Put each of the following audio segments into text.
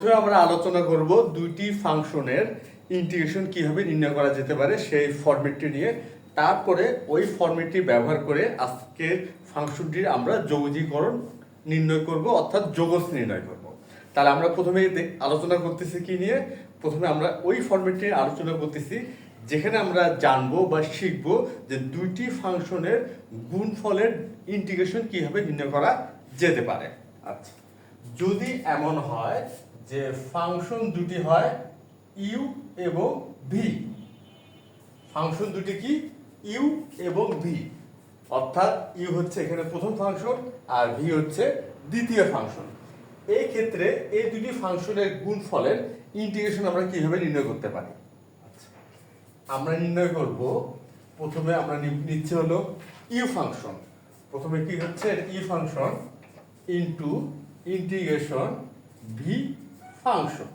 আমরা আলোচনা করব দুইটি ফাংশনের ইন্টিগ্রেশন কীভাবে নির্ণয় করা যেতে পারে সেই ফরম্যাটটি নিয়ে। তারপরে ওই ফরম্যাটটি ব্যবহার করে আজকে ফাংশনটির আমরা যৌগীকরণ নির্ণয় করব, অর্থাৎ যোগস নির্ণয় করব। তাহলে আমরা প্রথমে আলোচনা করতেছি কি নিয়ে? প্রথমে আমরা ওই ফরম্যাটটি আলোচনা করতেছি, যেখানে আমরা জানব বা শিখব যে দুইটি ফাংশনের গুণফলের ইন্টিগ্রেশন কীভাবে নির্ণয় করা যেতে পারে। আচ্ছা যদি এমন হয় যে ফাংশন দুটি হয় ইউ এবং ভি ফাংশন দুটি কি? ইউ এবং ভি অর্থাৎ ইউ হচ্ছে এখানে প্রথম ফাংশন আর ভি হচ্ছে দ্বিতীয় ফাংশন এই ক্ষেত্রে এই দুটি ফাংশনের গুণ গুণফলের ইন্টিগ্রেশন আমরা কীভাবে নির্ণয় করতে পারি? আচ্ছা, আমরা নির্ণয় করব প্রথমে আমরা নিচ্ছি হলো ইউ ফাংশন প্রথমে কি হচ্ছে? U function into integration V function.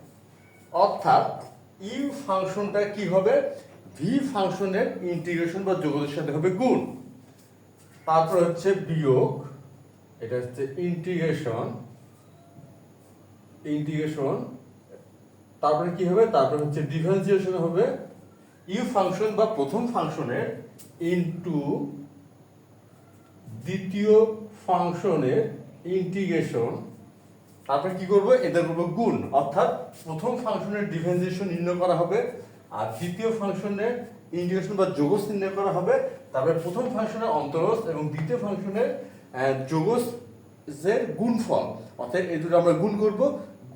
অর্থাৎ ইউ ফাংশনটা কি হবে? ভি ফাংশনের ইন্টিগ্রেশন বা যোগদের সাথে হবে গুণ। তারপর হচ্ছে বিয়োগ, এটা হচ্ছে ইন্টিগ্রেশন ইন্টিগ্রেশন তারপরে কি হবে? তারপরে হচ্ছে ডিফারেন্সিয়েশন হবে। ইউ ফাংশন বা প্রথম ফাংশনের ইনটু দ্বিতীয় ফাংশনের ইন্টিগ্রেশন তারপরে কি করব? এদের করব গুণ। অর্থাৎ প্রথম ফাংশনের ডিফারেন্সিয়েশন নির্ণয় করা হবে, আর দ্বিতীয় ফাংশনের ইন্টিগ্রেশন বা যোগস নির্ণয় করা হবে। তারপরে প্রথম ফাংশনের অন্তরস এবং দ্বিতীয় ফাংশনের যোগস যোগসের গুণফল। অর্থাৎ এই দুটো আমরা গুণ করব।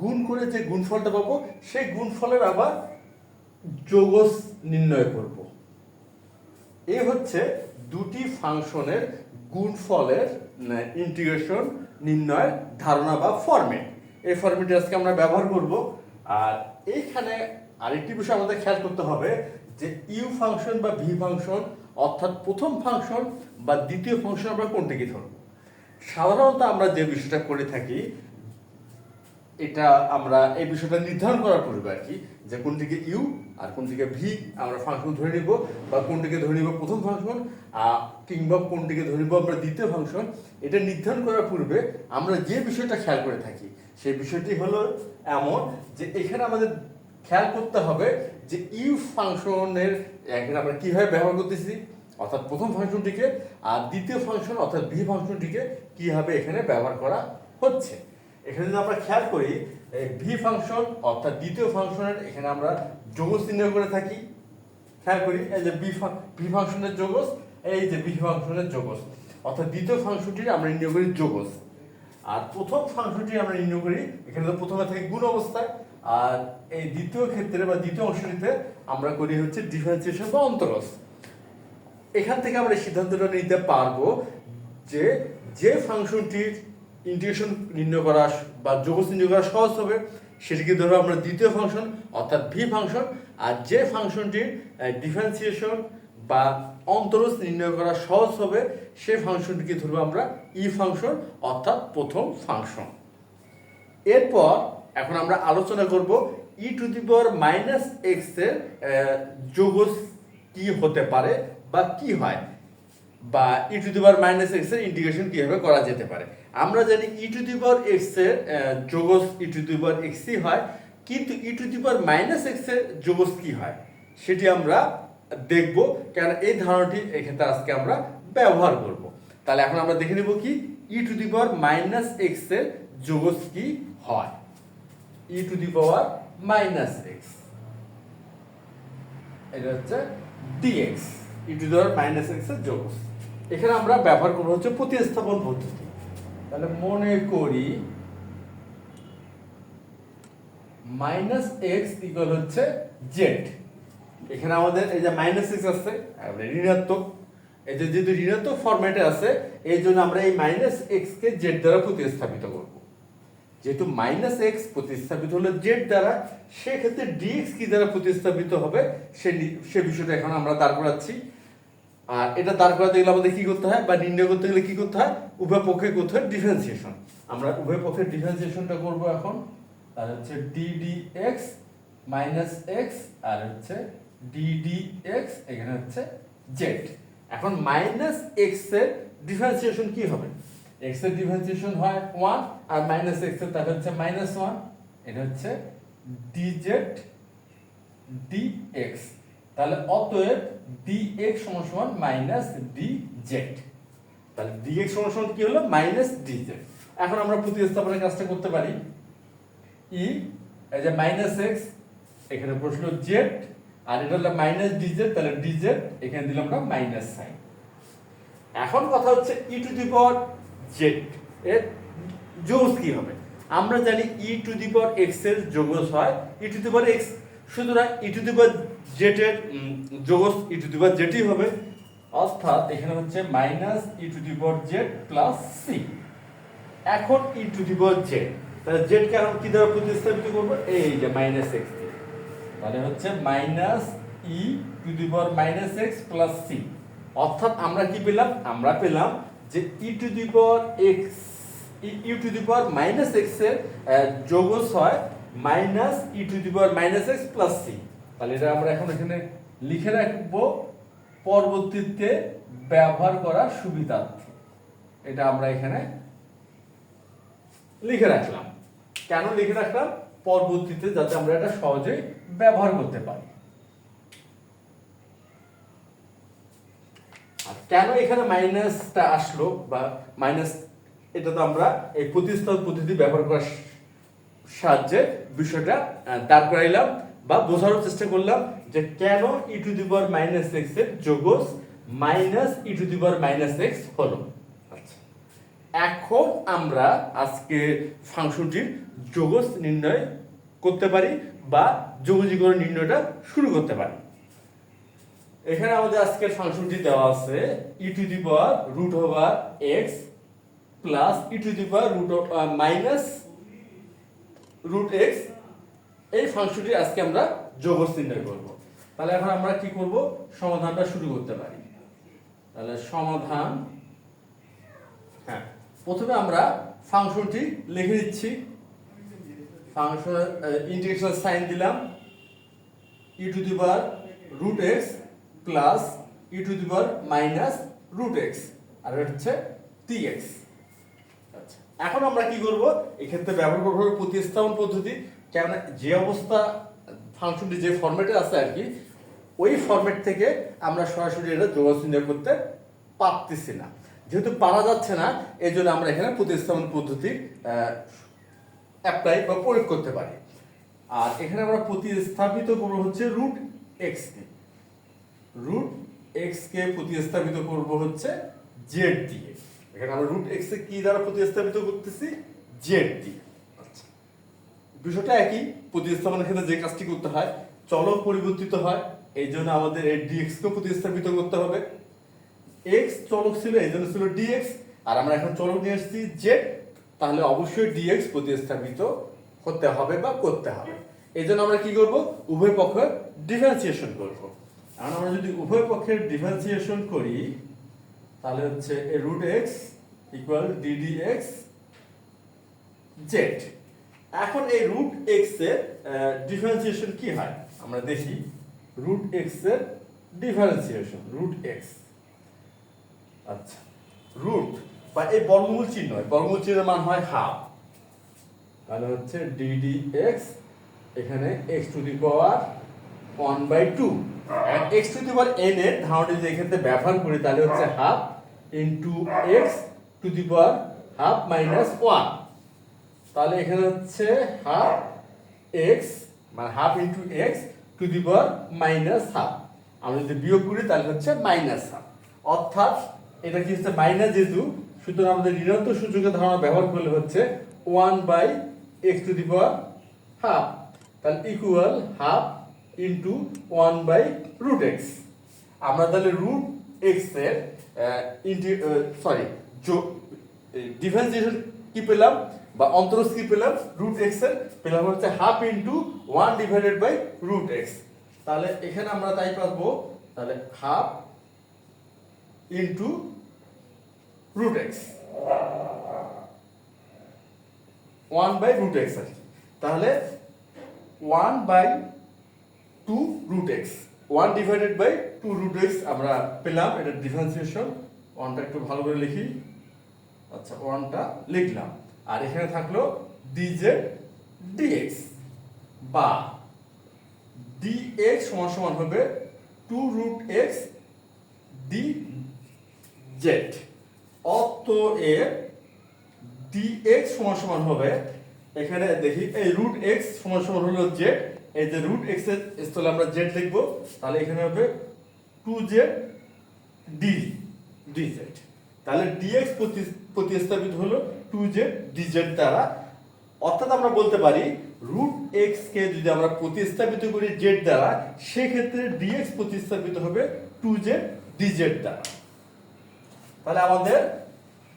গুণ করে যে গুণফলটা পাবো, সেই গুণফলের আবার যোগস নির্ণয় করব। এই হচ্ছে দুটি ফাংশনের গুণফলের ইন্টিগ্রেশন নির্ণয়ের ধারণা বা ফরম্যাট এই ফরম্যাটে আজকে আমরা ব্যবহার করব। আর এইখানে আরেকটি বিষয় আমাদের খেয়াল করতে হবে যে ইউ ফাংশন বা ভি ফাংশন অর্থাৎ প্রথম ফাংশন বা দ্বিতীয় ফাংশন আমরা কোনটিকে ধরব? সাধারণত আমরা যে বিষয়টা করে থাকি, এটা আমরা এই বিষয়টা নির্ধারণ করার পূর্বে আর কি, যে কোনটিকে ইউ আর কোন কোনটিকে ভি, আমরা ফাংশন ধরে নিব, বা কোনটিকে ধরে নিব প্রথম ফাংশন আর কিংবা কোনটিকে ধরে নিব আমরা দ্বিতীয় ফাংশন এটা নির্ধারণ করার পূর্বে আমরা যে বিষয়টা খেয়াল করে থাকি, সেই বিষয়টি হলো এমন যে এখানে আমাদের খেয়াল করতে হবে যে ইউ ফাংশনের, এখানে আমরা কীভাবে ব্যবহার করতেছি, অর্থাৎ প্রথম ফাংশনটিকে আর দ্বিতীয় ফাংশন, অর্থাৎ ভি ফাংশনটিকে কীভাবে এখানে ব্যবহার করা হচ্ছে। এখানে যদি আমরা খেয়াল করি ভি ফাংশন অর্থাৎ দ্বিতীয় ফাংশনের এখানে আমরা যোগস নির্ণয় করে থাকি। খেয়াল করি, এই যে বি ভি ফাংশনের যোগস, এই যে বি ফাংশনের যোগস। অর্থাৎ দ্বিতীয় ফাংশনটির আমরা নির্ণয় করি যোগস। আর প্রথম ফাংশনটি আমরা নির্ণয় করি, এখানে তো প্রথমে থাকে গুণ অবস্থায়। আর এই দ্বিতীয় ক্ষেত্রে বা দ্বিতীয় অংশটিতে আমরা করি হচ্ছে ডিফারেন্সিয়েশন বা অন্তরস। এখান থেকে আমরা সিদ্ধান্তটা নিতে পারব যে যে ফাংশনটির ইন্টিগ্রেশন নির্ণয় করা বা যোগস নির্ণয় করা সহজ হবে। সেটিকে ধরো আমরা দ্বিতীয় ফাংশন অর্থাৎ ভি ফাংশন আর যে ফাংশনটির ডিফারেন্সিয়েশন বা অন্তরস নির্ণয় করা সহজ হবে সেই ফাংশনটিকে ধরবো আমরা ই ফাংশন অর্থাৎ প্রথম ফাংশন এরপর এখন আমরা আলোচনা করব ই টু দি পাওয়ার মাইনাস এক্সের যোগস কি হতে পারে বা কি হয়। বা E to the power minus এক্সের ইন্টিগ্রেশন কীভাবে করা যেতে পারে? আমরা জানি ই টু দি পাওয়ার এক্সের যোগস ই টু দি পাওয়ার এক্সই হয়, কিন্তু ই টু দি পাওয়ার মাইনাস এক্সের যোগস কি হয়? সেটি আমরা দেখব কেন এই ধারণাটি এক্ষেত্রে আজকে আমরা ব্যবহার করব। তাহলে এখন আমরা দেখে নেব কি ই টু দি পাওয়ার মাইনাস এক্সের যোগস কি হয়? E to the power minus X এটা হচ্ছে DX E to the power minus এক্সের যোগস। এখানে আমরা ব্যবহার করব হচ্ছে প্রতিস্থাপন পদ্ধতি। তাহলে মনে করি মাইনাস এক্স ইকুয়াল হচ্ছে জেড এখানে আমাদের এই যে মাইনাস এক্স আছে ঋণাত্মক। এই যে যেহেতু ঋণাত্মক ফরম্যাটে আছে, এই জন্য আমরা এই মাইনাস এক্স কে জেড দ্বারা প্রতিস্থাপিত করব। যেহেতু মাইনাস এক্স প্রতিস্থাপিত হলো জেড দ্বারা, সেক্ষেত্রে ডিএক্স কি দ্বারা প্রতিস্থাপিত হবে, সে সে বিষয়টা এখন আমরা দাঁড় করাচ্ছি। আর এটা দাঁড় করাতে গেলে আমাদের কি করতে হয়? বা নির্ণয় করতে গেলে কি করতে হয়? উভয় পক্ষে করতে হয় ডিফারেন্সিয়েশন আমরা উভয় পক্ষের ডিফারেন্সিয়েশনটা করব এখন। আর হচ্ছে D D X minus X আর হচ্ছে ডি ডি এক্স এখানে হচ্ছে জেড এখন মাইনাস এক্সের ডিফারেন্সিয়েশন কি হবে? এক্সের ডিফারেন্সিয়েশন হয় ওয়ান আর মাইনাস এক্সের তাহলে হচ্ছে মাইনাস ওয়ান এটা হচ্ছে ডিজেড ডিএক্স তাহলে অতএব সমান সমান মাইনাস ডিজেড তাহলে ডিএক্স সমান সমান কি হলো? মাইনাস ডিজেড এখন আমরা প্রতিস্থাপনের কাজটা করতে পারি। ই এই যে মাইনাস এক্স এখানে প্রশ্ন জেড আর এটা হলো মাইনাস ডিজেড তাহলে ডিজেড এখানে দিলাম আমরা মাইনাস সাইন এখন কথা হচ্ছে ই টু দি পাওয়ার জেড এর যোগস কি হবে? আমরা জানি ই টু দি পাওয়ার এক্সের যোগস হয়। ই টু দি পাওয়ার এক্স সুতরাং ই to the power um, যোগস E to the power জেডই হবে। অর্থাৎ এখানে হচ্ছে minus E to the power Z plus C এখন E to the power Z তাহলে জেড কে এখন কি দ্বারা প্রতিস্থাপিত করব? এই যে মাইনাস এক্স দিয়ে। তাহলে হচ্ছে minus E to the minus X plus C অর্থাৎ আমরা কি পেলাম? আমরা পেলাম যে E to the power X E to the power minus এক্সের যোগস হয় minus E to the power minus X plus C তাহলে এটা আমরা এখন এখানে লিখে রাখব পরবর্তীতে ব্যবহার করার সুবিধার্থে। এটা আমরা এখানে লিখে রাখলাম। কেন লিখে রাখলাম? পরবর্তীতে যাতে আমরা এটা সহজেই ব্যবহার করতে পারি। আর কেন এখানে মাইনাসটা আসলো বা মাইনাস এটা তো আমরা এই প্রতিস্থাপন পদ্ধতি ব্যবহার করার সাহায্যে বিষয়টা দাঁড় করাইলাম। বা বোঝানোর চেষ্টা করলাম যে কেন e to the power minus এক্সের যোগস minus E to the power minus X হলো। আচ্ছা। এখন আমরা আজকে ফাংশনটির যোগস নির্ণয় করতে পারি বা যোগজীকরণ নির্ণয়টা শুরু করতে পারি। এখানে আমাদের আজকের ফাংশনটি দেওয়া আছে E to the power root over X plus E to the power root minus root X এই ফাংশনটি আজকে আমরা যোগস নির্ণয় করব। তাহলে এখন আমরা কি করব? সমাধানটা শুরু করতে পারি। তাহলে সমাধান হ্যাঁ প্রথমে আমরা ফাংশনটি লিখে দিচ্ছি ফাংশন ইন্টিগ্রেশন সাইন দিলাম। E to the power root X plus E to the power minus root X আর হচ্ছে টি এক্স আচ্ছা এখন আমরা কি করব? এক্ষেত্রে ব্যবহার করব প্রতিস্থাপন পদ্ধতি কেন যে অবস্থা, ফাংশনটি যে ফরম্যাটে আছে আর কি, ওই ফরম্যাট থেকে আমরা সরাসরি এটা যোগাযোগ নির্ণয় করতে পারতেছি না। যেহেতু পারা যাচ্ছে না এই জন্য আমরা এখানে প্রতিস্থাপন পদ্ধতি অ্যাপ্লাই বা প্রয়োগ করতে পারি। আর এখানে আমরা প্রতিস্থাপিত করব হচ্ছে রুট এক্স কে। রুট এক্স কে প্রতিস্থাপিত করব হচ্ছে জেড দিয়ে। এখানে আমরা রুট এক্স কি দ্বারা প্রতিস্থাপিত করতেছি? জেড দিয়ে। বিষয়টা একই, প্রতিস্থাপনের ক্ষেত্রে যে কাজটি করতে হয় চলক পরিবর্তিত হয়, এই জন্য আমাদের এই ডিএক্স কে প্রতিস্থাপিত করতে হবে। এক্স চলক ছিল, এই জন্য ছিল ডিএক্স আর আমরা এখন চলক নিয়ে এসেছি জেড তাহলে অবশ্যই ডিএক্স প্রতিস্থাপিত হতে হবে বা করতে হবে। এই জন্য আমরা কি করব? উভয় পক্ষের ডিফারেন্সিয়েশন করব। এখন আমরা যদি উভয় পক্ষের ডিফারেন্সিয়েশন করি, তাহলে হচ্ছে root X equal DD X Z এখন এই রুট এক্সের ডিফারেন্সিয়েশন কি হয়? আমরা দেখি রুট এক্সের ডিফারেন্সিয়েশন রুট এক্স আচ্ছা রুট বা এই বর্গমূল চিহ্ন বর্গমূল চিহ্নের মান হয় হাফ তাহলে হচ্ছে ডিডি এক্স এখানে X to the power one by two X to the power N এর ধারণাটি যদি এক্ষেত্রে ব্যবহার করি, তাহলে হচ্ছে half into X to the power half minus one তাহলে এখানে হচ্ছে হাফ এক্স মানে half into X to the power minus half. আমরা যদি বিয়োগ করি তাহলে হচ্ছে মাইনাস হাফ। অর্থাৎ এটা কি হচ্ছে মাইনাস যেহেতু, সুতরাং আমাদের ঋণাত্মক সূচকের ধারণা ব্যবহার করলে হচ্ছে one by X to the power half. তাহলে equal half into one by root X. আমরা তাহলে রুট এক্সের ইন্টি সরি ডিফারেন্সিয়েশন কি পেলাম? বা অন্তরস কি পেলাম রুট এক্সের, পেলাম হচ্ছে half into one divided by root X তাহলে এখানে আমরা তাই পাবো, তাহলে half into root X one by root X আর। তাহলে one by two root X one divided by two root X আমরা পেলাম, এটা ডিফারেন্সিয়েশন ওয়ানটা একটু ভালো করে লিখি। আচ্ছা ওয়ানটা লিখলাম। আর এখানে থাকল ডিজেড ডিএক্স বা ডিএক্স সমান সমান হবে two root X D Z অত অতএব ডিএক্স সমান সমান হবে, এখানে দেখি এই রুট এক্স সমান সমান হলো জেড এই যে রুট এক্সের স্থলে আমরা জেড লিখব, তাহলে এখানে হবে two Z D D Z তাহলে ডিএক্স প্রতিস্থাপিত হলো টু জেড দ্বারা। অর্থাৎ আমরা বলতে পারি রুট এক্স কে যদি আমরা প্রতিস্থাপিত করি জেড দ্বারা, সেক্ষেত্রে ডিএক্স প্রতিস্থাপিত হবে টু জেড দ্বারা। তাহলে আমাদের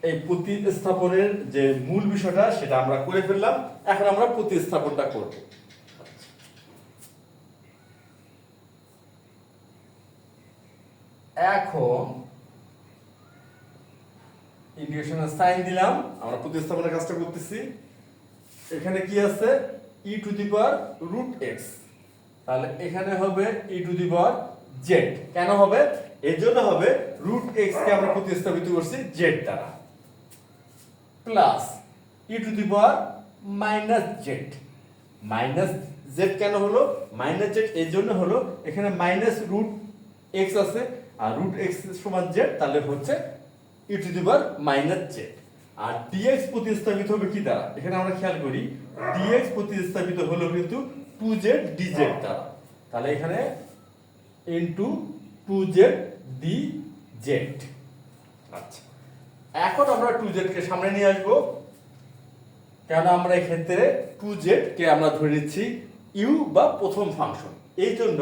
এই প্রতিস্থাপনের যে মূল বিষয়টা, সেটা আমরা করে ফেললাম। এখন আমরা প্রতিস্থাপনটা করব। এখন ইন্টিগ্রেশনের সাইন দিলাম। আমরা প্রতিস্থাপনের কাজটা করতেছি। এখানে কি আছে? E to the power root X তাহলে এখানে হবে ই টু দি পাওয়ার জেড কেন হবে? এর জন্য হবে রুট এক্স কে আমরা প্রতিস্থাপিত করছি জেড দ্বারা। Plus E to the power minus Z minus Z কেন হলো? মাইনাস জেড এর জন্য হলো এখানে মাইনাস রুট এক্স আছে। আর রুট এক্স সমান জেড তাহলে হচ্ছে E to the power minus Z R dx প্রতিস্থাপিত হবে কি দ্বারা? এখানে আমরা খেয়াল করি ডিএক্স প্রতিস্থাপিত হলো কিন্তু টু জেড ডি জেড দ্বারা। তাহলে এখানে into two Z D Z আচ্ছা। এখন আমরা টু জেড কে সামনে নিয়ে আসব। কেন আমরা এক্ষেত্রে টু জেড কে আমরা ধরে নিচ্ছি ইউ বা প্রথম ফাংশন এই জন্য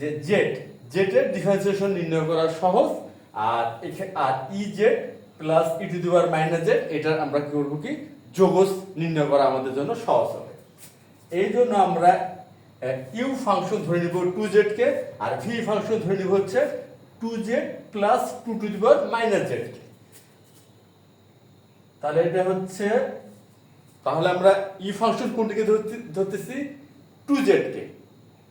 যে জেড এর ডিফারেন্সিয়েশন নির্ণয় করা সহজ। আর আর E Z plus E to the power minus Z এটার আমরা কি করব কি? যোগস নির্ণয় করা আমাদের জন্য সহজ হবে। এই জন্য আমরা ইউ ফাংশন ধরে নিব টু জেড কে, আর ভি ফাংশন ধরে নিব হচ্ছে two Z plus two to the power minus Z তাহলে এটা হচ্ছে, তাহলে আমরা ই ফাংশন কোনটিকে ধরতে- ধরতেছি? টু জেড কে।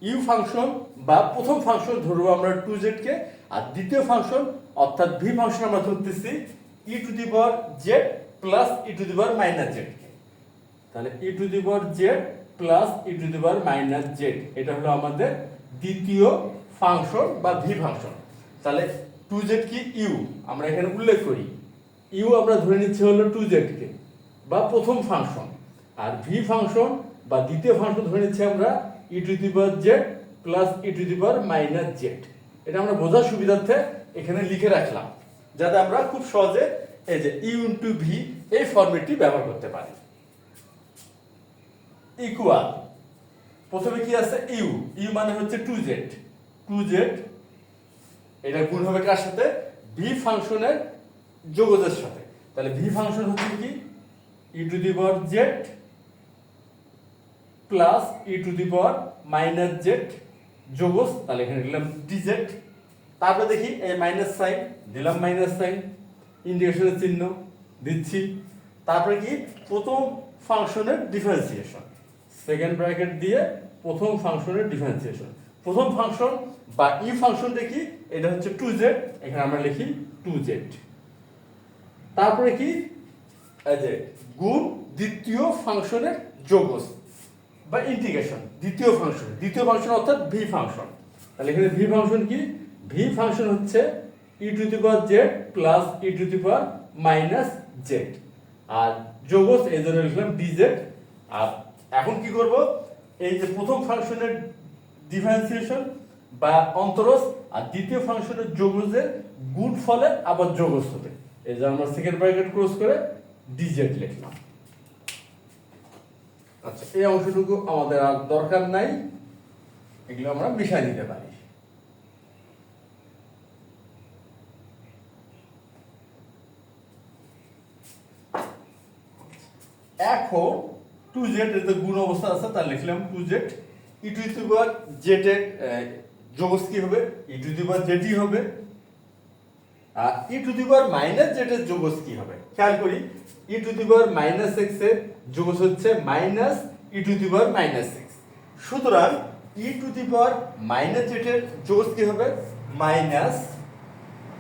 ইউ ফাংশন বা প্রথম ফাংশন ধরবো আমরা টু জেড কে, আর দ্বিতীয় ফাংশন অর্থাৎ ভি ফাংশন আমরা ধরতেছি E to the power Z plus E to the power minus Z তাহলে E to the power Z plus E to the power minus Z এটা হলো আমাদের দ্বিতীয় ফাংশন বা ভি ফাংশন। তাহলে টু জেড কি ইউ আমরা এখানে উল্লেখ করি। ইউ আমরা ধরে নিচ্ছি হলো টু জেড কে, বা প্রথম ফাংশন। আর ভি ফাংশন বা দ্বিতীয় ফাংশন ধরে নিচ্ছি আমরা E to the power Z plus E to the power minus Z এটা আমরা বোঝার সুবিধার্থে এখানে লিখে রাখলাম, যাতে আমরা খুব সহজে এই যে ইউ ইন্টু ভি এই ফর্মেটটি ব্যবহার করতে পারি। ইকুয়াল প্রথমে কি আছে? ইউ ইউ মানে হচ্ছে টু জেড টু জেড এটা গুণ হবে কার সাথে? ভি ফাংশনের যোগজের সাথে। তাহলে ভি ফাংশন হচ্ছে কি? E to the power Z plus E to the power minus Z যোগজ, তাহলে এখানে দিলাম ডিজেড তারপরে দেখি এই মাইনাস সাইন দিলাম মাইনাস সাইন ইন্ডিকেশনের চিহ্ন দিচ্ছি। তারপরে কি? প্রথম ফাংশনের ডিফারেন্সিয়েশন সেকেন্ড ব্র্যাকেট দিয়ে প্রথম ফাংশনের ডিফারেন্সিয়েশন প্রথম ফাংশন বা ই ফাংশন দেখি, এটা হচ্ছে টু জেড এখানে আমরা লিখি টু জেড তারপরে কি? যে গুণ দ্বিতীয় ফাংশনের যোগস বা ইন্টিগ্রেশন দ্বিতীয় ফাংশন দ্বিতীয় ফাংশন অর্থাৎ ভি ফাংশন তাহলে এখানে ভি ফাংশন কি? ভি ফাংশন হচ্ছে E to the power Z plus E to the power minus Z আর যোগস এই জন্য লিখলাম ডিজেড আর এখন কি করব? এই যে প্রথম ফাংশনের ডিফারেন্সিয়েশন বা অন্তরস আর দ্বিতীয় ফাংশনের যোগজের গুণ ফলে আবার যোগস হবে। এই যে আমরা সেকেন্ড ব্র্যাকেট ক্লোজ করে ডিজেড লিখলাম। আচ্ছা এই অংশটুকু আমাদের আর দরকার নাই। এগুলো আমরা মিশাই দিতে পারি। এখন টু জেড এর গুণ অবস্থা আছে তা লিখলাম two Z. E to the power Z এর যোগস কি হবে? ই টু দি পাওয়ার জেডই হবে। আর E to the power minus Z এর যোগস কি হবে? খেয়াল করি, e to the power minus এক্সের যোগস হচ্ছে minus E to the power minus X. সুতরাং E to the power minus Z এর যোগস কি হবে? Minus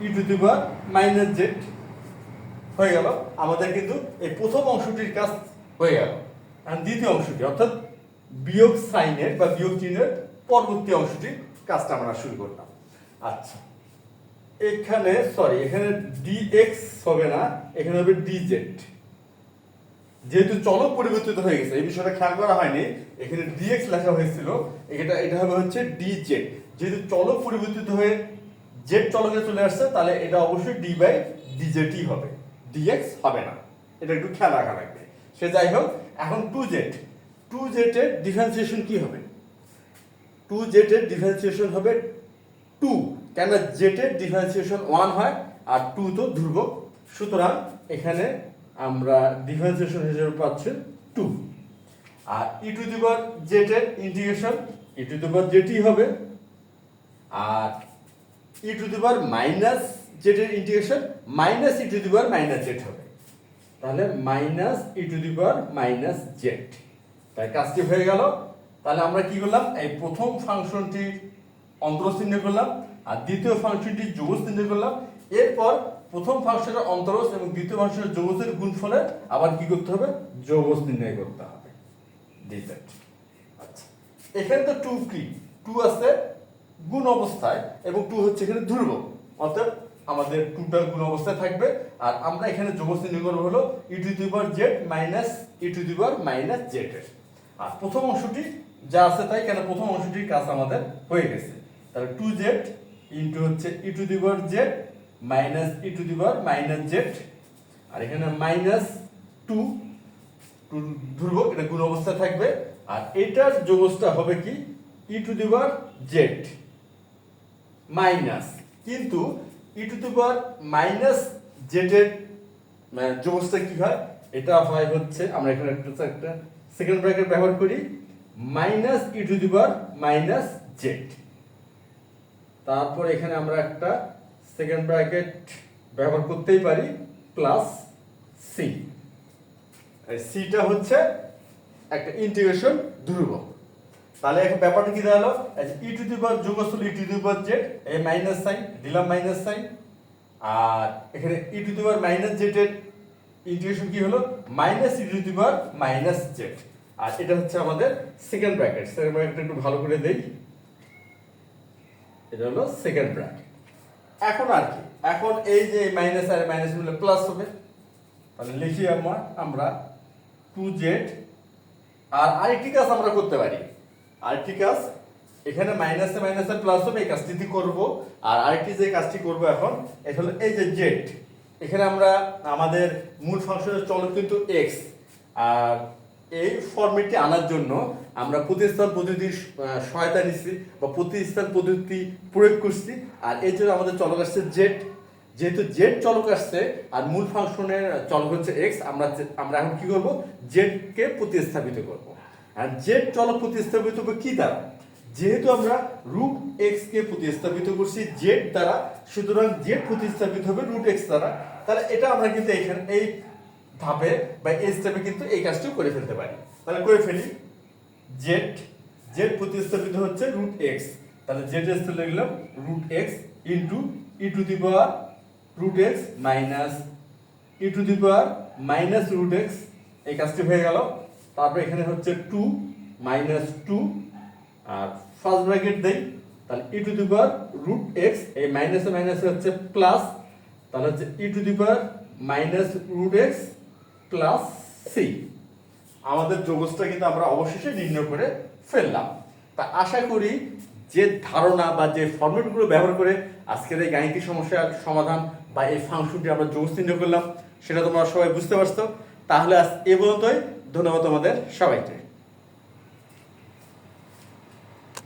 E to the power minus Z. হয়ে গেল। আমাদের কিন্তু এই প্রথম অংশটির কাজ হয়ে গেল। আর দ্বিতীয় অংশটি, অর্থাৎ বিয়োগ সাইনের বা বিয়োগ চিহ্নের পরবর্তী অংশটি কাজটা আমরা শুরু করলাম। আচ্ছা এখানে সরি এখানে ডিএক্স হবে না, এখানে হবে ডিজেড যেহেতু চলক পরিবর্তিত হয়ে গেছে, এই বিষয়টা খেয়াল করা হয়নি, এখানে ডিএক্স লেখা হয়েছিল, এটা এটা হবে হচ্ছে ডিজেড যেহেতু চলক পরিবর্তিত হয়ে জেড চলকে চলে আসছে, তাহলে এটা অবশ্যই ডি বাই ডিজেডই হবে। ডিএক্স হবে না। এটা একটু খেয়াল রাখা সে যাই হোক, এখন টু জেড টু জেডের ডিফারেন্সিয়েশন কি হবে? টু জেডের ডিফারেন্সিয়েশন হবে টু কেন জেটের ডিফারেন্সিয়েশন ওয়ান হয় আর টু তো ধ্রুবক। সুতরাং এখানে আমরা ডিফারেন্সিয়েশন হিসেবে পাচ্ছি টু আর ই to the power জেটের integration e to the power জেটই হবে। আর E to the power minus জেটের integration minus E to the power minus Z হবে। তাহলে minus E to the power minus Z তাই কাজটি হয়ে গেল। তাহলে আমরা কি করলাম? এই প্রথম ফাংশনটি অন্তরজ নির্ণয় করলাম আর দ্বিতীয় ফাংশনটি যোগজ করলাম। এরপর প্রথম ফাংশনের অন্তরস এবং দ্বিতীয় ফাংশনের যোগজের গুণফলে আবার কি করতে হবে? যোগজ নির্ণয় করতে হবে। ডিজেড আচ্ছা। এখানে তো টু কি? টু আছে গুণ অবস্থায় এবং টু হচ্ছে এখানে ধ্রুবক। অর্থাৎ আমাদের টুটা গুণ অবস্থায় থাকবে। আর আমরা এখানে নির্ণয় করব হলো E to the power Z minus E to the power minus Z আর প্রথম অংশটি যা আছে তাই, কেন প্রথম অংশটির কাজ আমাদের হয়ে গেছে? তাহলে টু জেড ইন্টু হচ্ছে E to the power Z minus E to the power minus Z আর এখানে মাইনাস টু টু ধ্রুবক, এটা গুণ অবস্থায় থাকবে। আর এটার যোগসটা হবে কি? E to the power Z minus কিন্তু ই টু দি পাওয়ার মাইনাস জেডের যোগসটা কি হয়? এটা হয় হচ্ছে, আমরা এখানে একটা একটা সেকেন্ড ব্র্যাকেট ব্যবহার করি। Minus E to the power minus Z তারপর এখানে আমরা একটা সেকেন্ড ব্র্যাকেট ব্যবহার করতেই পারি প্লাস সি সিটা হচ্ছে একটা ইন্টিগ্রেশন ধ্রুবক। তাহলে এখন ব্যাপারটা কি দাঁড়াল? ই টু দি পাওয়ার যোগ আসলে E to the power Z এই মাইনাস সাইন দিলাম মাইনাস সাইন আর এখানে E to the power minus Z এর ইন্টিগ্রেশন কি হলো? Minus E to the power minus Z আর এটা হচ্ছে আমাদের সেকেন্ড ব্র্যাকেট সেকেন্ড ব্র্যাকেট একটু ভালো করে দেই। এটা হলো সেকেন্ড ব্র্যাকেট এখন আর কি? এখন এই যে মাইনাস আর মাইনাস মিলে প্লাস হবে। তাহলে লিখি আমরা আমরা টু জেড আর আরেকটি কাজ আমরা করতে পারি। আরেকটি কাজ? এখানে মাইনাসে মাইনাসে প্লাস হবে, এই কাজটি করব। আর আরেকটি যে কাজটি করব এখন, এটা হলো এই যে জেড এখানে আমরা আমাদের মূল ফাংশনের চলক কিন্তু এক্স আর এই ফর্মেটটি আনার জন্য আমরা প্রতিস্থান পদ্ধতির সহায়তা নিচ্ছি বা প্রতিস্থান পদ্ধতি প্রয়োগ করছি। আর এই জন্য আমাদের চলক আসছে জেড যেহেতু জেড চলক আসছে আর মূল ফাংশনের চলক হচ্ছে এক্স আমরা আমরা এখন কি করব? জেড কে প্রতিস্থাপিত করব। আর জেড চলক প্রতিস্থাপিত হবে কি দ্বারা? যেহেতু আমরা রুট এক্স কে প্রতিস্থাপিত করছি জেড দ্বারা, সুতরাং জেড প্রতিস্থাপিত হবে রুট এক্স দ্বারা। তাহলে এটা আমরা কিন্তু এখানে এই ধাপে বা এই স্টেপে কিন্তু এই কাজটিও করে ফেলতে পারি। তাহলে করে ফেলি। জেড জেড প্রতিস্থাপিত হচ্ছে রুট এক্স। তাহলে জেড এস লিখলাম root X into E to the power root X minus E to the power minus root X. এই কাজটি হয়ে গেল। তারপর এখানে হচ্ছে টু মাইনাস টু আর ফার্স্ট ব্র্যাকেট দেই, তাহলে E to the power root X এই মাইনাসে মাইনাসে হচ্ছে প্লাস তাহলে হচ্ছে E to the power minus root X plus C আমাদের যোগসটা কিন্তু আমরা অবশেষে নির্ণয় করে ফেললাম। তা আশা করি যে ধারণা বা যে ফর্মেটগুলো ব্যবহার করে আজকের এই গাণিতিক সমস্যার সমাধান বা এই ফাংশনটি আমরা যোগস নির্ণয় করলাম, সেটা তোমরা সবাই বুঝতে পারছ। তাহলে আজ এ পর্যন্তই। ধন্যবাদ তোমাদের সবাইকে।